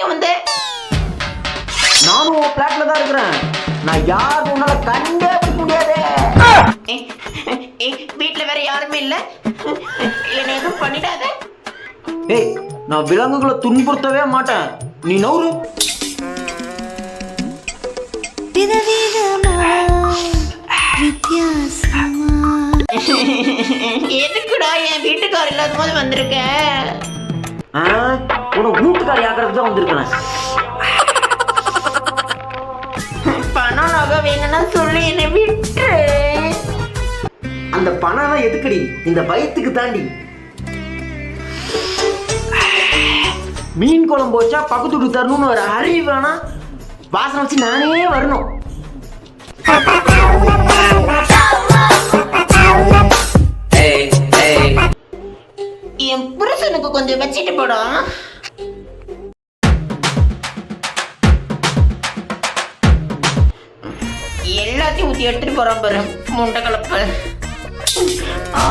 நீங்க வந்து. நானும் உன் பிளாட்ல தான் இருக்கிறேன். நான் யாரும் உன்னால கண்டே பிடிக்க முடியாது வீட்டுல வேற யாருமே இல்ல? இல்ல எதுவும் பண்ணிடாத. ஏய் நான் விலங்குகளை துன்புறுத்தவே மாட்டேன். நீ நவுறு. எதுக்குடா என் வீட்டுக்கார் இல்லாத போது வந்திருக்கேன் உன வீட்டுக்காரி ஆக்கிறதுக்கு தான் வந்திருக்கேன் பணம் நகை வேணும்னா சொல்லி என்னை விட்டு அந்த பணம் எதுக்குடி? இந்த பயத்துக்கு தாண்டி. மீன் குழம்பு வச்சா பக்கத்து வீட்டு தரணும்னு ஒரு அறிவு வேணா வாசனை வச்சு நானே வரணும். என் புருஷனுக்கு கொஞ்சம் வச்சுட்டு போடும் எல்லாத்தையும் ஊத்தி எடுத்துட்டு போறான் பாரு முண்டை கலப்பு. ஆ